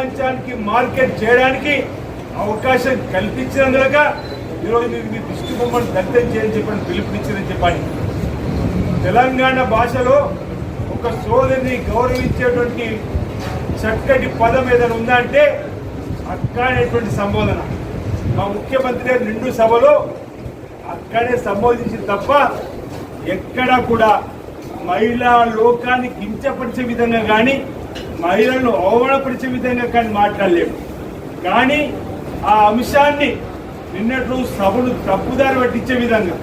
ప్రపంచానికి మార్కెట్ చేయడానికి అవకాశం కల్పించినందుక ఈరోజు మీరు మీ దృష్టి బొమ్మను దగ్ధం చేయని చెప్పని పిలుపునిచ్చిందని చెప్పాలి. తెలంగాణ భాషలో ఒక సోదరిని గౌరవించేటువంటి చక్కటి పదం ఏదైనా ఉందా అంటే అక్క అనేటువంటి సంబోధన. మా ముఖ్యమంత్రి గారు నిండు సభలో అక్కడే సంబోధించింది తప్ప ఎక్కడా కూడా మహిళా లోకాన్ని కించపరిచే విధంగా కానీ మహిళలను అవమానపరిచే విధంగా కానీ మాట్లాడలేము. కానీ ఆ అంశాన్ని నిన్నటి రోజు సభను తప్పుదారి పట్టించే విధంగా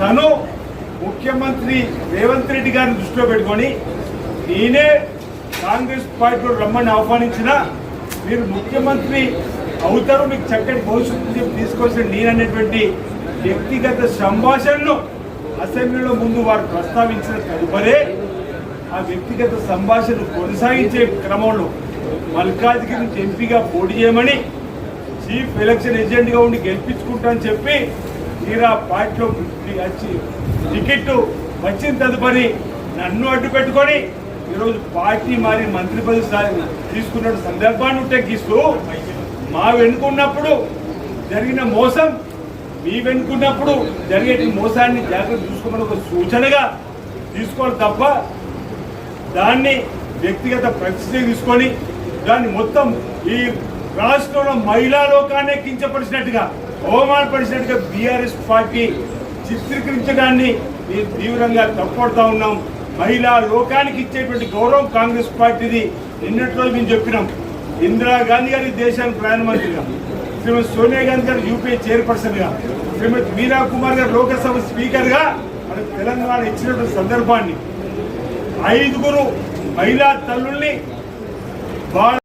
తను ముఖ్యమంత్రి రేవంత్ రెడ్డి గారిని దృష్టిలో పెట్టుకొని నేనే కాంగ్రెస్ పార్టీలో రమ్మని ఆహ్వానించిన మీరు ముఖ్యమంత్రి అవుతారు మీకు చక్కటి భవిష్యత్తు చెప్పి తీసుకొచ్చిన నేననేటువంటి వ్యక్తిగత సంభాషణను అసెంబ్లీలో ముందు వారు ప్రస్తావించిన తదుపరే వ్యక్తిగత సంభాషణ కొనసాగించే క్రమంలో మల్కాజ్గిరి నుంచి ఎంపీగా పోటీ చేయమని చీఫ్ ఎలక్షన్ ఏజెంట్గా ఉండి గెలిపించుకుంటానని చెప్పి తీరా పార్టీలో వచ్చి టికెట్ వచ్చిన తదుపరి నన్ను అడ్డు పెట్టుకొని ఈరోజు పార్టీ మారి మంత్రి పదవి తీసుకున్న సందర్భాన్ని ఉట్టెక్కిస్తూ మా వెనుకున్నప్పుడు జరిగిన మోసం మీ వెనుకున్నప్పుడు జరిగే మోసాన్ని జాగ్రత్త చూసుకోమని ఒక సూచనగా తీసుకోవాలి తప్ప దాన్ని వ్యక్తిగత ప్రతిష్ట తీసుకొని దాన్ని మొత్తం ఈ రాష్ట్రంలో మహిళా లోకాన్ని కించపరిచినట్టుగా అవమానపరిచినట్టుగా బీఆర్ఎస్ పార్టీ చిత్రీకరించడాన్ని మేము తీవ్రంగా తప్పడుతా ఉన్నాం. మహిళా లోకానికి ఇచ్చేటువంటి గౌరవం కాంగ్రెస్ పార్టీది. నిన్నటి రోజు మేము చెప్పినాం. ఇందిరాగాంధీ గారి దేశానికి ప్రధానమంత్రిగా శ్రీమతి సోనియా గాంధీ గారు యూపీఏ చైర్పర్సన్గా శ్రీమతి మీరా కుమార్ గారు లోకసభ స్పీకర్గా మనకు తెలంగాణ ఇచ్చినటువంటి సందర్భాన్ని ఐదుగురు మహిళా తల్లుల్ని వాళ్ళ